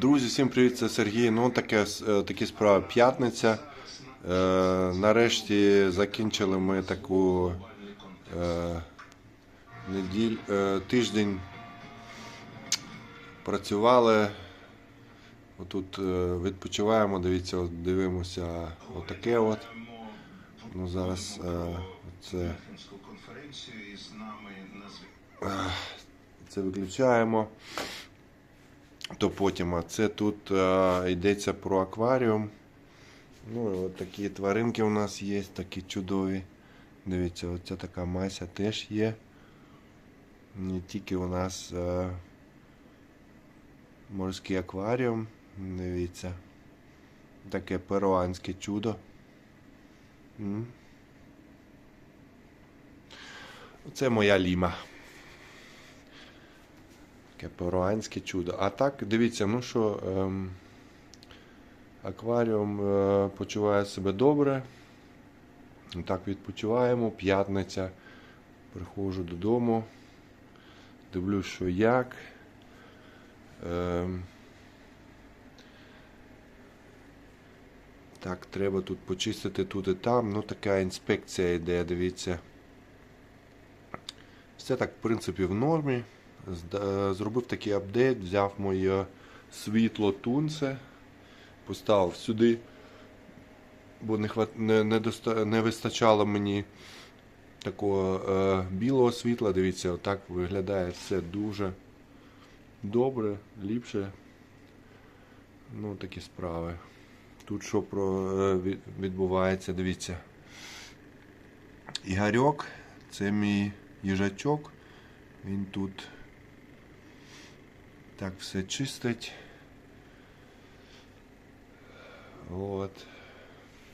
Друзі, всім привіт, це Сергій. Ну, таке, е, такі справи. П'ятниця. Е, нарешті закінчили ми таку е, неділь, е, тиждень. Працювали. Отут е, відпочиваємо, дивіться, от дивимося отаке от. Ну, зараз е, це, зв'язку. це виключаємо. То потім, а це тут е, йдеться про акваріум. Ну, і от такі тваринки у нас є, такі чудові. Дивіться, оця така мася теж є. Не тільки у нас е, морський акваріум. Дивіться. Таке перуанське чудо. Це моя ліма. Таке перуанське чудо. А так, дивіться, ну що, ем, акваріум е, почуває себе добре. Так відпочиваємо. П'ятниця. Приходжу додому. Дивлюсь, що як. Ем, так, треба тут почистити тут і там. Ну, така інспекція йде, дивіться. Все так, в принципі, в нормі. Зробив такий апдейт, взяв моє світло тунце, поставив сюди, бо не, хват... не, не, доста... не вистачало мені такого е, білого світла. Дивіться, отак виглядає все дуже добре, ліпше. Ну, такі справи. Тут що про, е, відбувається, дивіться. Ігорьок, це мій їжачок. Він тут так все чистить. От.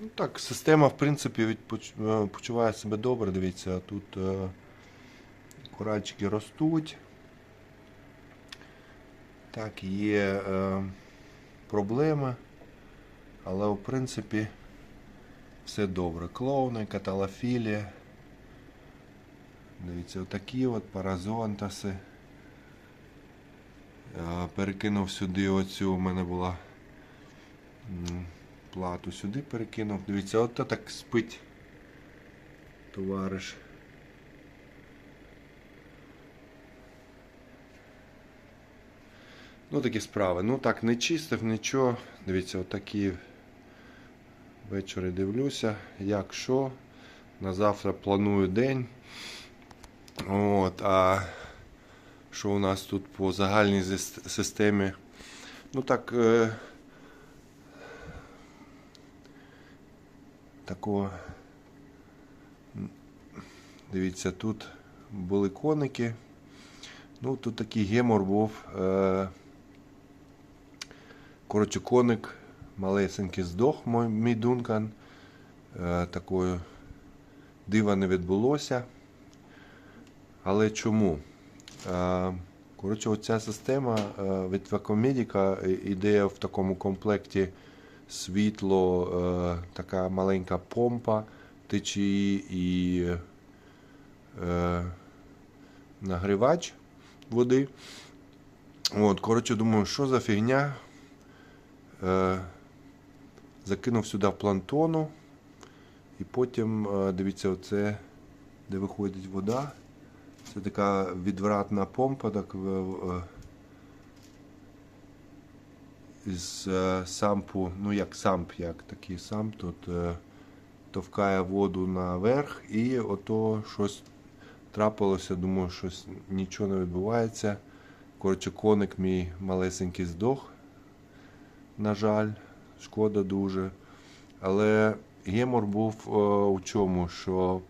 Ну так, система, в принципі, е, почуває себе добре. Дивіться, тут е, коральчики ростуть. Так, є е, проблеми, але в принципі все добре. Клоуни, каталофілія. Дивіться, отакі от паразонтаси. Перекинув сюди оцю, у мене була плату сюди перекинув. Дивіться, от так спить товариш. Ну, такі справи. Ну так, не чистив нічого. Дивіться, отакі ввечері дивлюся, як що. На завтра планую день. От, а що у нас тут по загальній системі? Ну так. Е, такого. Дивіться, тут були коники. Ну, тут такий гемор був. Е, коротше, коник малесенький здох, мій Дункан. Е, такої дива не відбулося. Але чому? Е, Коротше, оця система е, від Вакомедіка йде в такому комплекті світло, е, така маленька помпа течії і е, нагрівач води. От, коротше, думаю, що за фігня. Е, закинув сюди плантону. І потім, е, дивіться, оце, де виходить вода. Це така відвратна помпа, так в- в- е, сампу, ну як самп, як такий самп, тут е, товкає воду наверх і ото щось трапилося, думаю, щось нічого не відбувається. Коротше, коник мій малесенький здох, на жаль, шкода дуже. Але гемор був е, у чому, що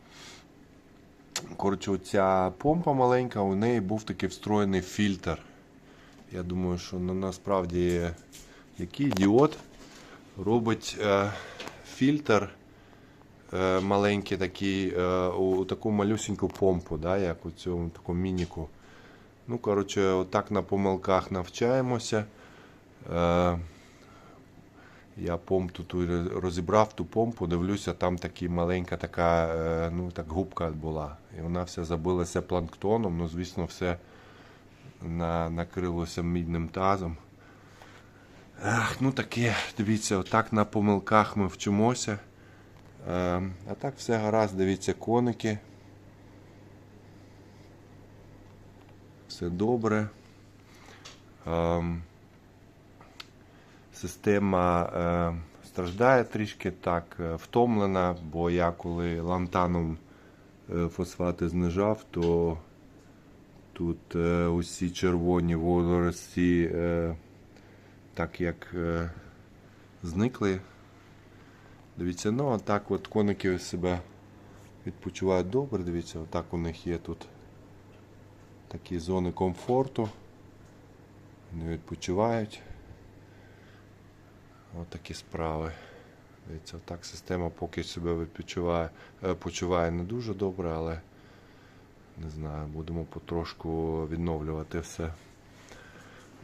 коротше, оця помпа маленька, у неї був такий встроєний фільтр. Я думаю, що на насправді який ідіот робить е, фільтр е, маленький такий е, у таку малюсеньку помпу, да, як у цьому таку мініку. Ну, коротше, отак на помилках навчаємося. Е, я помпу ту розібрав ту помпу, дивлюся, там такі маленька така, е, ну так губка була. І вона вся забилася планктоном. Ну, звісно, все на, накрилося мідним тазом. Ах, ну таке, дивіться, отак на помилках ми вчимося. Е, а так все гаразд, дивіться, коники. Все добре. Ем, система е, страждає трішки так, е, втомлена, бо я коли лантаном е, фосфати знижав, то тут усі червоні водорості так як зникли. Дивіться, ну а так от коники себе відпочивають добре. Дивіться, отак у них є тут такі зони комфорту. Вони відпочивають. Ось такі справи. Дивіться, так система поки себе відпочиває, е, почуває не дуже добре, але не знаю, будемо потрошку відновлювати все.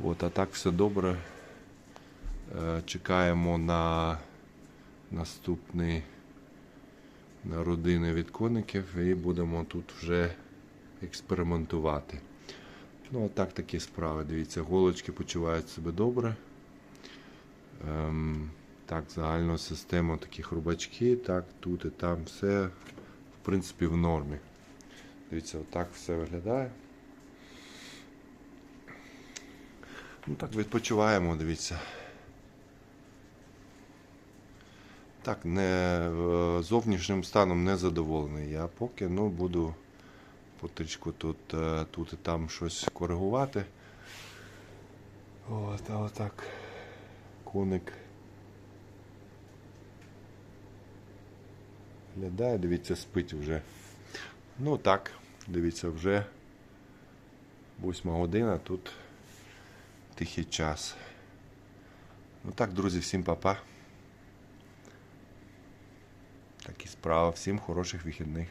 От, а так все добре. Е, Чекаємо на наступний на родини від коників і будемо тут вже експериментувати. Ну, а так такі справи. Дивіться, голочки почувають себе добре. Ем, так, загальна система такі хрубачки, так, тут і там все, в принципі, в нормі. Дивіться, отак все виглядає. Ну так, відпочиваємо, дивіться. Так, не, е, зовнішнім станом не задоволений. Я поки ну, буду потрішку тут, е, тут і там щось коригувати. От, а отак. Коник. Глядає, дивіться, спить вже. Ну так, дивіться, вже восьма година, тут тихий час. Ну так, друзі, всім па-па. Такі справи, всім хороших вихідних.